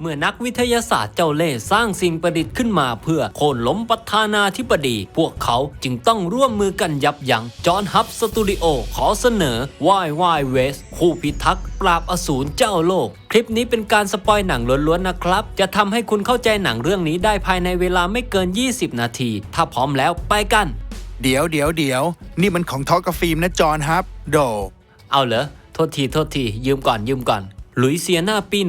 เมื่อนักวิทยาศาสตร์เจ้าเล่ห์สร้างสิ่งประดิษฐ์ขึ้นมาเพื่อโค่นล้มประธานาธิบดี พวกเขาจึงต้องร่วมมือกันยับยั้งจอห์นฮับสตูดิโอขอเสนอ Why Why West คู่พิทักษ์ปราบอสูรเจ้าโลก คลิปนี้เป็นการสปอยหนังล้วนๆนะครับ จะทำให้คุณเข้าใจหนังเรื่องนี้ได้ภายในเวลาไม่เกิน 20 นาที ถ้าพร้อมแล้วไปกัน เดี๋ยวเดี๋ยวเดี๋ยวนี่มันของทอกกับฟิล์มนะจอห์นครับโด เอาเหรอโทษทีโทษทียืมก่อนยืมก่อนห ลุยเซียนาปี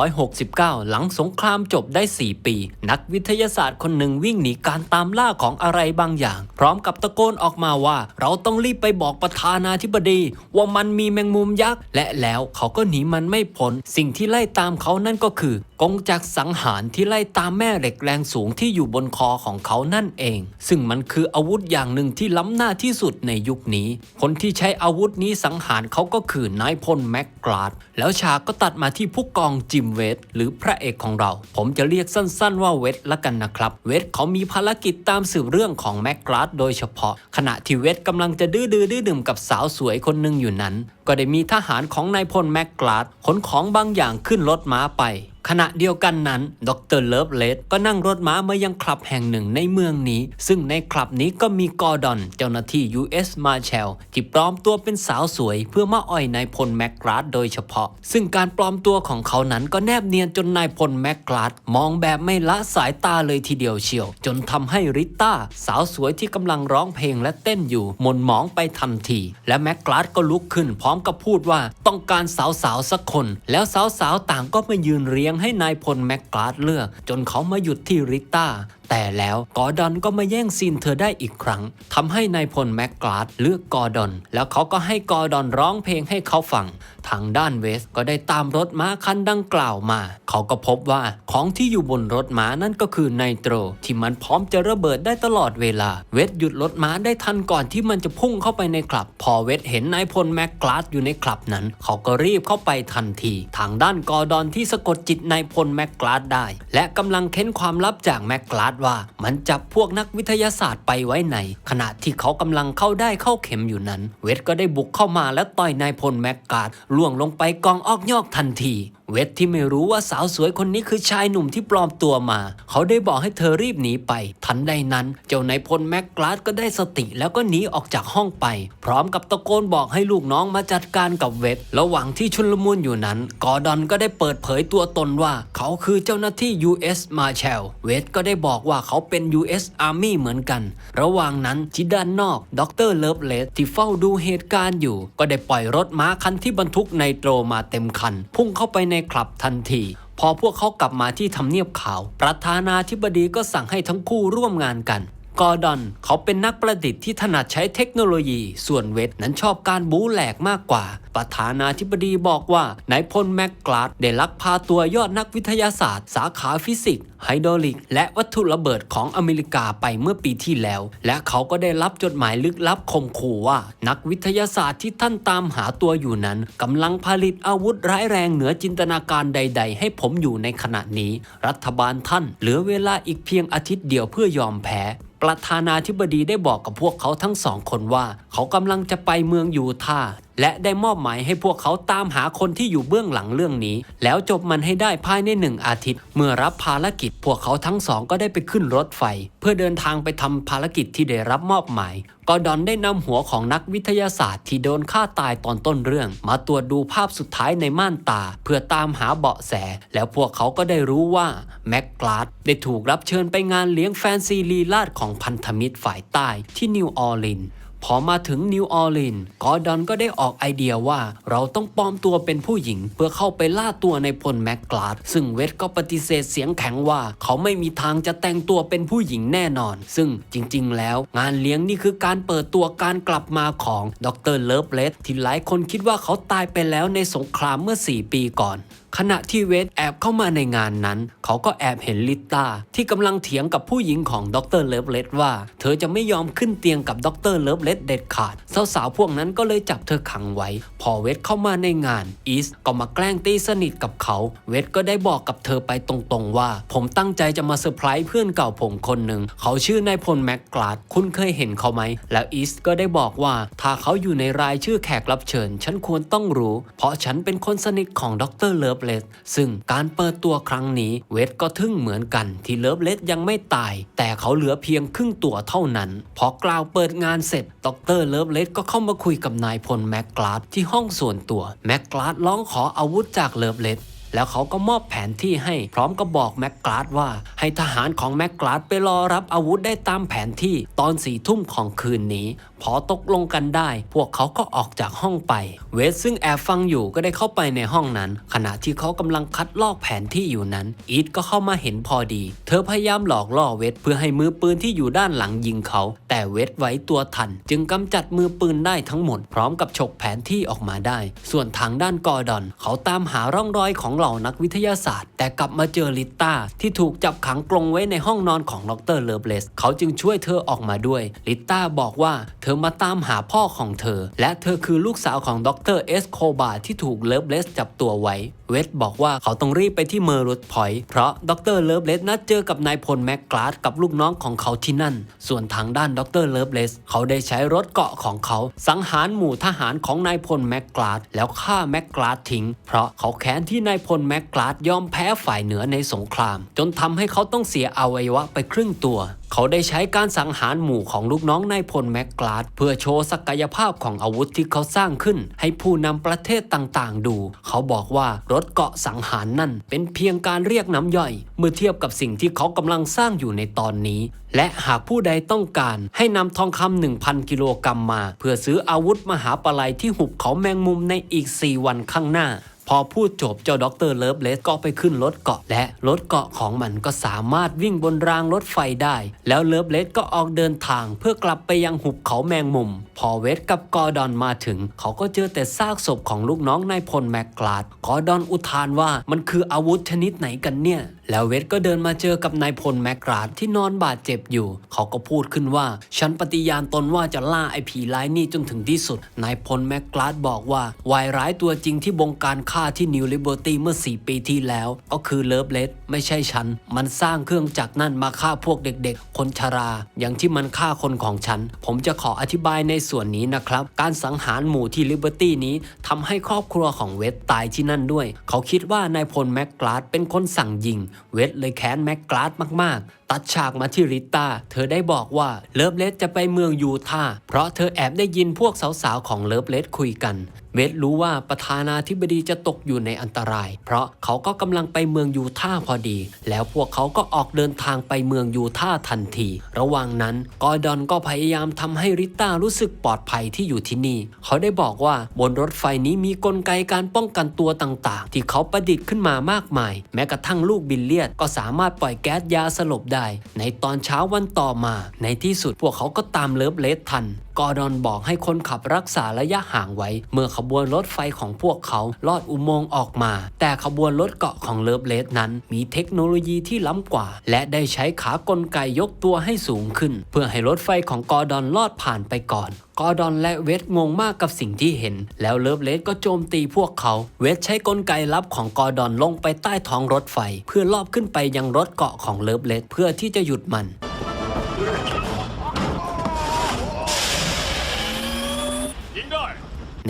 1869 หลังสงครามจบได้ 4 ปี นักวิทยาศาสตร์คนหนึ่งวิ่งหนีการตามล่าของอะไรบางอย่าง พร้อมกับตะโกนออกมาว่า เราต้องรีบไปบอกประธานาธิบดี ว่ามันมีแมงมุมยักษ์ และแล้วเขาก็หนีมันไม่พ้นสิ่งที่ไล่ตามเขานั่นก็คือกงจักสังหารที่ไล่ตามแม่เหล็กแรงสูงที่อยู่บนคอของเขานั่นเอง ซึ่งมันคืออาวุธอย่างหนึ่งที่ล้ำหน้าที่สุดในยุคนี้ คนที่ใช้อาวุธนี้สังหารเขาก็คือนายพลแม็กกราดแล้วฉากก็ตัดมาที่ผู้กองจิมเวสหรือพระเอกของเรา ผมจะเรียกสั้นๆว่าเวสละกันนะครับ เวสเขามีภารกิจตามสืบเรื่องของแม็กกราดโดยเฉพาะ ขณะที่เวสกำลังจะดื้อดื้อดื้อดื่มกับสาวสวยคนหนึ่งอยู่นั้น ก็ได้มีทหารของนายพลแม็กกราดขนของบางอย่างขึ้นรถม้าไป ขณะเดียวกันนั้นดรเลิฟเลดก็นั่งรถม้ามายังคลับแห่งหนึ่งในเมืองนี้ ซึ่งในคลับนี้ก็มีกอร์ดอน เจ้าหน้าที่ US Marshal ที่ปลอมตัวเป็นสาวสวย เพื่อมาอ่อยนายพลแมกกราดโดยเฉพาะ ซึ่งการปลอมตัวของเขานั้นก็แนบเนียนจนนายพลแมกกราดมองแบบไม่ละสายตาเลยทีเดียวเชียว จนทำให้ริต้าสาวสวยที่กำลังร้องเพลงและเต้นอยู่หม่นหมองไปทันที และแมกกราดก็ลุกขึ้นพร้อมกับพูดว่าต้องการสาวๆสักคน แล้วสาวๆต่างก็มายืนเรียงยังให้นายพลแม็กกราดเลือก จนเขามาหยุดที่ริต้า แต่แล้วกอร์ดอนก็มาแย่งซีนเธอได้อีกครั้งทำให้นายพลแมกกราดเลือกกอร์ดอน แล้วเขาก็ให้กอร์ดอนร้องเพลงให้เขาฟัง ทางด้านเวสก็ได้ตามรถม้าคันดังกล่าวมา เขาก็พบว่าของที่อยู่บนรถม้านั่นก็คือไนโตร ที่มันพร้อมจะระเบิดได้ตลอดเวลา เวสหยุดรถม้าได้ทันก่อนที่มันจะพุ่งเข้าไปในคลับ พอเวสเห็นนายพลแมกกราดอยู่ในคลับนั้น เขาก็รีบเข้าไปทันที ทางด้านกอร์ดอนที่สะกดจิตนายพลแมกกราดได้ และกำลังเค้นความลับจากแมกกราดว่ามันจับพวกนักวิทยาศาสตร์ไปไว้ไหนขณะที่เขากำลังเข้าได้เข้าเข็มอยู่นั้น เวทก็ได้บุกเข้ามาและต่อยนายพลแมกกาดล่วงลงไปกองออกยอกทันทีเวทที่ไม่รู้ว่าสาวสวยคนนี้คือชายหนุ่มที่ปลอมตัวมา เขาได้บอกให้เธอรีบหนีไป ทันใดนั้น เจ้านายพลแมกกาดก็ได้สติแล้วก็หนีออกจากห้องไป พร้อมกับตะโกนบอกให้ลูกน้องมาจัดการกับเวท ระหว่างที่ชุลมุนอยู่นั้น กอร์ดอนก็ได้เปิดเผยตัวตนว่า เขาคือเจ้าหน้าที่ US Marshal เวทก็ได้บอกว่าเขาเป็น US Army เหมือนกัน ระหว่างนั้นที่ด้านนอกดรเลิฟเลสที่เฝ้าดูเหตุการณ์อยู่ ก็ได้ปล่อยรถม้าคันที่บรรทุกไนโตรมาเต็มคัน พุ่งเข้าไปในคลับทันทีพอพวกเขากลับมาที่ทำเนียบขาว ประธานาธิบดีก็สั่งให้ทั้งคู่ร่วมงานกันกอร์ดอนเขาเป็นนักประดิษฐ์ที่ถนัดใช้เทคโนโลยี ส่วนเวทนั้นชอบการบู๊แหลกมากกว่าประธานาธิบดีบอกว่านายพลแมกกลาดได้ลักพาตัวยอดนักวิทยาศาสตร์ สาขาฟิสิกส์ไฮดรอลิก และวัตถุระเบิดของอเมริกาไปเมื่อปีที่แล้ว และเขาก็ได้รับจดหมายลึกลับข่มขู่ว่า นักวิทยาศาสตร์ที่ท่านตามหาตัวอยู่นั้นกำลังผลิตอาวุธร้ายแรงเหนือจินตนาการใด ๆ ให้ผมอยู่ในขณะนี้ รัฐบาลท่าน เหลือเวลาอีกเพียงอาทิตย์เดียวเพื่อยอมแพ้ประธานาธิบดีได้บอกกับพวกเขาทั้งสองคนว่า เขากำลังจะไปเมืองยูทาห์ และได้มอบหมายให้พวกเขาตามหาคนที่อยู่เบื้องหลังเรื่องนี้ แล้วจบมันให้ได้ภายในหนึ่งอาทิตย์ เมื่อรับภารกิจ พวกเขาทั้งสองก็ได้ไปขึ้นรถไฟ เพื่อเดินทางไปทำภารกิจที่ได้รับมอบหมายกอร์ดอนได้นำหัวของนักวิทยาศาสตร์ที่โดนฆ่าตายตอนต้นเรื่อง มาตรวจดูภาพสุดท้ายในม่านตา เพื่อตามหาเบาะแส แล้วพวกเขาก็ได้รู้ว่าแม็กกลาดได้ถูกรับเชิญไปงานเลี้ยงแฟนซีลีลาดของพันธมิตรฝ่ายใต้ที่นิวออร์ลีนส์ พอมาถึงนิวออร์ลีนส์กอร์ดอนก็ได้ออกไอเดียว่า เราต้องปลอมตัวเป็นผู้หญิง เพื่อเข้าไปล่าตัวในพลแมกกลาดซึ่งเวทก็ปฏิเสธเสียงแข็งว่า เขาไม่มีทางจะแต่งตัวเป็นผู้หญิงแน่นอน ซึ่งจริงๆ แล้ว งานเลี้ยงนี่คือการเปิดตัวการกลับมาของดรเลิฟเลสที่หลายคนคิดว่าเขาตายไปแล้วในสงครามเมื่อ 4 ปีก่อน ขณะที่เวทแอบเข้ามาในงานนั้น เขาก็แอบเห็นลิตตาที่กำลังเถียงกับผู้หญิงของดรเลิฟเลดว่า เธอจะไม่ยอมขึ้นเตียงกับดรเลิฟเลดเด็ดขาด สาวๆพวกนั้นก็เลยจับเธอขังไว้ พอเวทเข้ามาในงานอีสก็มาแกล้งตีสนิทกับเขา เวทก็ได้บอกกับเธอไปตรงๆว่า ผมตั้งใจจะมาเซอร์ไพรส์เพื่อนเก่าผมคนหนึ่งเขาชื่อนายพลแม็กกลาดคุณเคยเห็นเขาไหมแล้วอีสก็ได้บอกว่าถ้าเขาอยู่ในรายชื่อแขกรับเชิญ ฉันควรต้องรู้ เพราะฉันเป็นคนสนิทของดรเลิฟเลสซึ่งการเปิดตัวครั้งนี้เวทก็ทึ่งเหมือนกันที่เลิฟเลสยังไม่ตาย แต่เขาเหลือเพียงครึ่งตัวเท่านั้น พอกล่าวเปิดงานเสร็จดรเลิฟเลสก็เข้ามาคุยกับนายพลแม็กกลาดที่ห้องส่วนตัวแม็กกลาดร้องขออาวุธจากเลิฟเลสแล้วเขาก็มอบแผนที่ให้พร้อมกับบอกแม็กกลาดว่า ให้ทหารของแม็กกลาดไปรอรับอาวุธได้ตามแผนที่ตอนสี่ทุ่มของคืนนี้ พอตกลงกันได้ พวกเขาก็ออกจากห้องไป เวสซึ่งแอบฟังอยู่ก็ได้เข้าไปในห้องนั้น ขณะที่เขากำลังคัดลอกแผนที่อยู่นั้น อีทก็เข้ามาเห็นพอดี เธอพยายามหลอกล่อเวสเพื่อให้มือปืนที่อยู่ด้านหลังยิงเขา แต่เวสไว้ตัวทัน จึงกำจัดมือปืนได้ทั้งหมด พร้อมกับฉกแผนที่ออกมาได้ ส่วนทางด้านกอร์ดอน เขาตามหาร่องรอยของเหล่านักวิทยาศาสตร์ แต่กลับมาเจอลิต้าที่ถูกจับขังกรงไว้ในห้องนอนของดรเลิฟเลสเขาจึงช่วยเธอออกมาด้วย ลิต้าบอกว่าเธอมาตามหาพ่อของเธอ และเธอคือลูกสาวของดรเอสโคบาที่ถูกเลิฟเลสจับตัวไว้ เวทบอกว่าเขาต้องรีบไปที่เมอร์รุดพอยต์เพราะดรเลิฟเลสนัดเจอกับนายพลแม็กกลาดกับลูกน้องของเขาที่นั่น ส่วนทางด้านดรเลิฟเลสเขาได้ใช้รถเกาะของเขา สังหารหมู่ทหารของนายพลแม็กกลาดแล้วฆ่าแม็กกลาดทิ้ง เพราะเขาแค้นที่นายพลแม็กกลาดยอมแพ้ฝ่ายเหนือในสงคราม จนทำให้เขาต้องเสียอวัยวะไปครึ่งตัว เขาได้ใช้การสังหารหมู่ของลูกน้องนายพลแม็กกลาดเพื่อโชว์ศักยภาพของอาวุธที่เขาสร้างขึ้น ให้ผู้นำประเทศต่างๆ ดู เขาบอกว่ารถเกาะสังหารนั่น เป็นเพียงการเรียกน้ำย่อย เมื่อเทียบกับสิ่งที่เขากำลังสร้างอยู่ในตอนนี้ และหากผู้ใดต้องการให้นำทองคำ1,000 กิโลกรัมมา เพื่อซื้ออาวุธมหาปลัยที่หุบเขาแมงมุมในอีก 4 วันข้างหน้า พอพูดจบเจ้าด็อกเตอร์เลิฟเลสก็ไปขึ้นรถเกาะ และรถเกาะของมันก็สามารถวิ่งบนรางรถไฟได้ แล้วเลิฟเลสก็ออกเดินทางเพื่อกลับไปยังหุบเขาแมงมุม พอเวทกับกอร์ดอนมาถึง เขาก็เจอแต่ซากศพของลูกน้องนายพลแมกกลาดกอร์ดอนอุทานว่ามันคืออาวุธชนิดไหนกันเนี่ย แล้วเวสก็เดินมาเจอกับนายพลแมกราดที่นอนบาดเจ็บอยู่ เขาก็พูดขึ้นว่า ฉันปฏิญาณตนว่าจะล่าไอ้ผีร้ายนี่จนถึงที่สุด นายพลแมกราดบอกว่าวายร้ายตัวจริงที่บงการฆ่าที่นิวลิเบอร์ตี้เมื่อ 4 ปีที่แล้ว ก็คือเลิฟเลสไม่ใช่ฉัน มันสร้างเครื่องจักรนั่นมาฆ่าพวกเด็กๆ คนชรา อย่างที่มันฆ่าคนของฉัน ผมจะขออธิบายในส่วนนี้นะครับ การสังหารหมู่ที่ลิเบอร์ตี้นี้ทำให้ครอบครัวของเวสตายที่นั่นด้วย เขาคิดว่านายพลแมกกราดเป็นคนสั่งยิงเวทเลยแค้นแม็กกราดมากๆ ตัดฉากมาที่ริต้า เธอได้บอกว่าเลิฟเลสจะไปเมืองยูทาห์เพราะเธอแอบได้ยินพวกสาวๆของเลิฟเลสคุยกันเวสรู้ว่าประธานาธิบดีจะตกอยู่ในอันตราย เพราะเขาก็กำลังไปเมืองยูท่าพอดี แล้วพวกเขาก็ออกเดินทางไปเมืองยูท่าทันที ระหว่างนั้นกอร์ดอนก็พยายามทำให้ริต้ารู้สึกปลอดภัยที่อยู่ที่นี่ เขาได้บอกว่าบนรถไฟนี้มีกลไกการป้องกันตัวต่างๆ ที่เขาประดิษฐ์ขึ้นมามากมาย แม้กระทั่งลูกบิลเลียดก็สามารถปล่อยแก๊สยาสลบได้ ในตอนเช้าวันต่อมา ในที่สุดพวกเขาก็ตามเลิฟเลสทันกอร์ดอนบอกให้คนขับรักษาระยะห่างไว้ เมื่อขบวนรถไฟของพวกเขาลอดอุโมงค์ออกมา แต่ขบวนรถเกาะของเลิฟเลสนั้น มีเทคโนโลยีที่ล้ำกว่า และได้ใช้ขากลไกยกตัวให้สูงขึ้น เพื่อให้รถไฟของกอร์ดอนลอดผ่านไปก่อนกอร์ดอนและเวทงงมากกับสิ่งที่เห็น แล้วเลิฟเลสก็โจมตีพวกเขา เวทใช้กลไกลับของกอร์ดอนลงไปใต้ท้องรถไฟ เพื่อลอบขึ้นไปยังรถเกาะของเลิฟเลสเพื่อที่จะหยุดมัน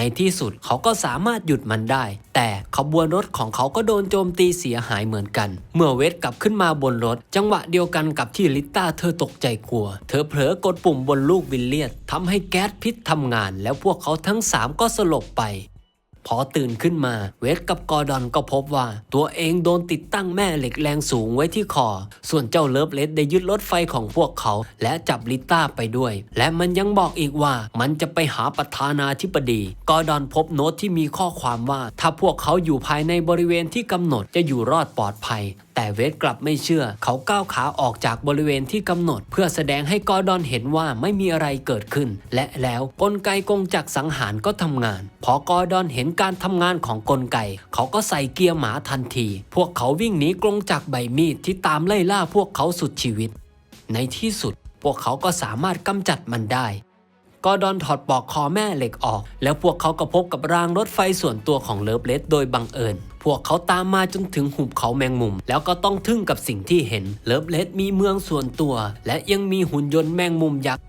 ในที่สุดเขาก็สามารถหยุดมันได้ แต่ขบวนรถของเขาก็โดนโจมตีเสียหายเหมือนกัน เมื่อเวทกลับขึ้นมาบนรถ จังหวะเดียวกันกับที่ลิต้าเธอตกใจกลัว เธอเผลอกดปุ่มบนลูกวิลเลียดทำให้แก๊สพิษทำงาน แล้วพวกเขาทั้งสามก็สลบไป พอตื่นขึ้นมาเวทกับกอร์ดอนก็พบว่า ตัวเองโดนติดตั้งแม่เหล็กแรงสูงไว้ที่คอ ส่วนเจ้าเลิฟเลสได้ยึดรถไฟของพวกเขา และจับลิต้าไปด้วย และมันยังบอกอีกว่ามันจะไปหาประธานาธิบดี กอร์ดอนพบโน้ตที่มีข้อความว่า ถ้าพวกเขาอยู่ภายในบริเวณที่กำหนดจะอยู่รอดปลอดภัย แต่เวทกลับไม่เชื่อ เขาก้าวขาออกจากบริเวณที่กำหนด เพื่อแสดงให้กอร์ดอนเห็นว่าไม่มีอะไรเกิดขึ้น และแล้วกลไกกงจักสังหารก็ทำงาน พอกอร์ดอนเห็นการทำงานของกลไก เขาก็ใส่เกียร์หมาทันที พวกเขาวิ่งหนีกรงจักใบมีดที่ตามไล่ล่าพวกเขาสุดชีวิต ในที่สุด พวกเขาก็สามารถกำจัดมันได้ กอร์ดอนถอดปลอกคอแม่เหล็กออก แล้วพวกเขาก็พบกับรางรถไฟส่วนตัวของเลิฟเลสโดยบังเอิญพวกเขาตามมาจนถึงหุบเขาแมงมุม แล้วก็ต้องทึ่งกับสิ่งที่เห็นเลิฟเลสมีเมืองส่วนตัว และยังมีหุ่นยนต์แมงมุมยักษ์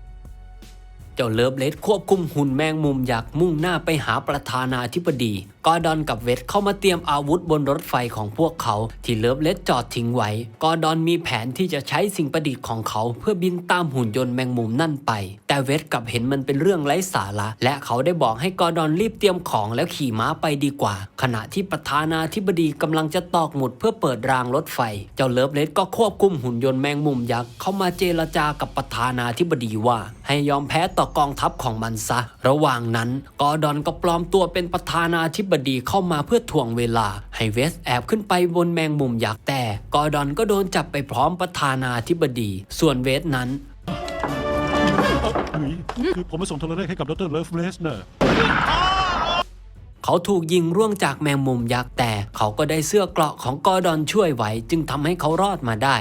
เจ้าเลิฟเลสควบคุมหุ่นแมงมุมยักษ์มุ่งหน้าไปหาประธานาธิบดี กอร์ดอนกับเวทเข้ามาเตรียมอาวุธบนรถไฟของพวกเขาที่เลิฟเลสจอดทิ้งไว้ กอร์ดอนมีแผนที่จะใช้สิ่งประดิษฐ์ของเขา เพื่อบินตามหุ่นยนต์แมงมุมนั่นไป แต่เวทกลับเห็นมันเป็นเรื่องไร้สาระ และเขาได้บอกให้กอร์ดอนรีบเตรียมของแล้วขี่ม้าไปดีกว่า ขณะที่ประธานาธิบดีกำลังจะตอกหมุดเพื่อเปิดรางรถไฟ เจ้าเลิฟเลสก็ควบคุมหุ่นยนต์แมงมุมยักษ์เข้ามาเจรจากับประธานาธิบดีว่า ให้ยอมแพ้ต่อกองทัพของมันซะ ระหว่างนั้นกอร์ดอนก็ปลอมตัวเป็นประธานาธิบดีเข้ามาเพื่อถ่วงเวลา ให้เวสแอบขึ้นไปบนแมงมุมยักษ์แต่กอร์ดอนก็โดนจับไปพร้อมประธานาธิบดี ส่วนเวสนั้นเฮ้ยคือผมมาส่งโทรเลขให้กับดรเลิฟเลสเนอร์เขาถูกยิงร่วงจากแมงมุมยักษ์แต่เขาก็ได้เสื้อเกราะของกอร์ดอนช่วยไว้ จึงทำให้เขารอดมาได้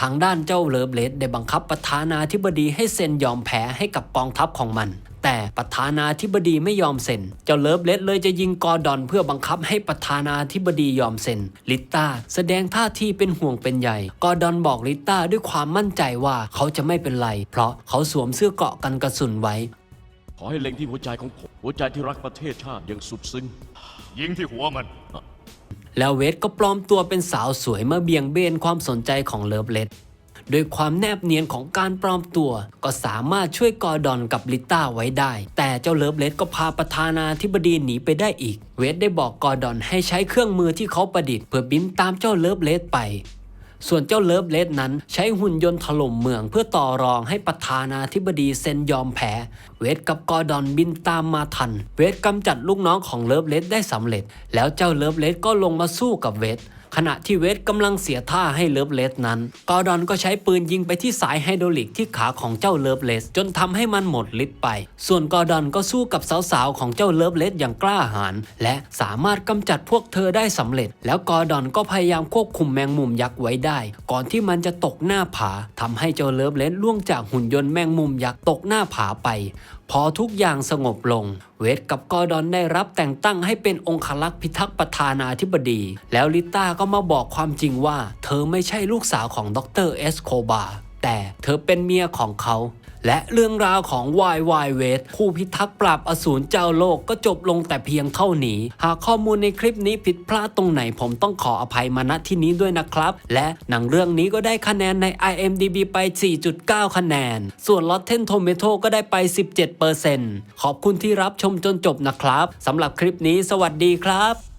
ทางด้านเจ้าเลิฟเลสได้บังคับประธานาธิบดีให้เซ็นยอมแพ้ให้กับกองทัพของมัน แต่ประธานาธิบดีไม่ยอมเซ็น เจ้าเลิฟเลสเลยจะยิงกอร์ดอนเพื่อบังคับให้ประธานาธิบดียอมเซ็น ลิต้าแสดงท่าทีเป็นห่วงเป็นใยกอร์ดอนบอกลิต้าด้วยความมั่นใจว่าเขาจะไม่เป็นไร เพราะเขาสวมเสื้อเกราะกันกระสุนไว้ ขอให้เล็งที่หัวใจของผม หัวใจที่รักประเทศชาติอย่างสุดซึ้งยิงที่หัวมัน แล้วเวทก็ปลอมตัวเป็นสาวสวยมาเบี่ยงเบนความสนใจของเลิฟเลดด้วยความแนบเนียนของการปลอมตัว ก็สามารถช่วยกอร์ดอนกับลิต้าไว้ได้ แต่เจ้าเลิฟเลดก็พาประธานาธิบดีหนีไปได้อีก เวทได้บอกกอร์ดอนให้ใช้เครื่องมือที่เขาประดิษฐ์เพื่อบินตามเจ้าเลิฟเลดไป ส่วนเจ้าเลิฟเลสนั้น ใช้หุ่นยนต์ถล่มเมืองเพื่อต่อรองให้ประธานาธิบดีเซนยอมแพ้ เวทกับกอร์ดอนบินตามมาทัน เวทกำจัดลูกน้องของเลิฟเลสได้สำเร็จ แล้วเจ้าเลิฟเลสก็ลงมาสู้กับเวท ขณะที่เวทกำลังเสียท่าให้เลิฟเลสนั้น กอร์ดอนก็ใช้ปืนยิงไปที่สายไฮดรอลิกที่ขาของเจ้าเลิฟเลสจนทำให้มันหมดฤทธิ์ไป ส่วนกอร์ดอนก็สู้กับสาวๆของเจ้าเลิฟเลสอย่างกล้าหาญและสามารถกำจัดพวกเธอได้สำเร็จ แล้วกอร์ดอนก็พยายามควบคุมแมงมุมยักษ์ไว้ได้ ก่อนที่มันจะตกหน้าผาทำให้เจ้าเลิฟเลสล่วงจากหุ่นยนต์แมงมุมยักษ์ตกหน้าผาไปพอทุกอย่างสงบลง เวทกับกอร์ดอนได้รับแต่งตั้งให้เป็นองคลักษ์พิทักษ์ประธานาธิบดี แล้วลิต้าก็มาบอกความจริงว่า เธอไม่ใช่ลูกสาวของดรเอสโคบาแต่เธอเป็นเมียของเขา และเรื่องราวของวายวายเวทผู้พิทักษ์ปราบอสูรเจ้าโลกก็จบลงแต่เพียงเท่านี้ หากข้อมูลในคลิปนี้ผิดพลาดตรงไหนผมต้องขออภัยมาณที่นี้ด้วยนะครับ และหนังเรื่องนี้ก็ได้คะแนนใน IMDB ไป 4.9 คะแนน ส่วน Rotten Tomato ก็ได้ไป 17%ขอบคุณที่รับชมจนจบนะครับสำหรับคลิปนี้สวัสดีครับ